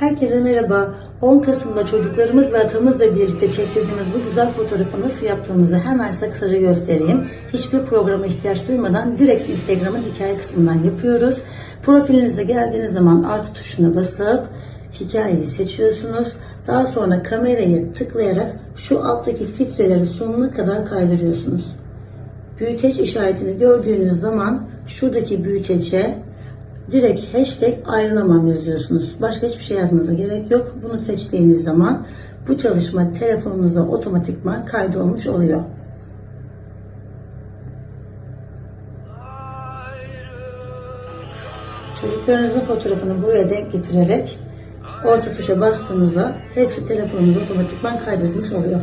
Herkese merhaba. 10 Kasım'da çocuklarımız ve atamızla birlikte çektirdiğimiz bu güzel fotoğrafı nasıl yaptığımızı hemen size kısaca göstereyim. Hiçbir programa ihtiyaç duymadan direkt Instagram'ın hikaye kısmından yapıyoruz. Profilinize geldiğiniz zaman artı tuşuna basıp hikayeyi seçiyorsunuz. Daha sonra kamerayı tıklayarak şu alttaki filtreleri sonuna kadar kaydırıyorsunuz. Büyüteç işaretini gördüğünüz zaman şuradaki büyütece direkt hashtag ayrılamam yazıyorsunuz. Başka hiçbir şey yazmanıza gerek yok. Bunu seçtiğiniz zaman bu çalışma telefonunuza otomatikman kaydolmuş oluyor. Çocuklarınızın fotoğrafını buraya denk getirerek orta tuşa bastığınızda hepsi telefonunuza otomatikman kaydedilmiş oluyor.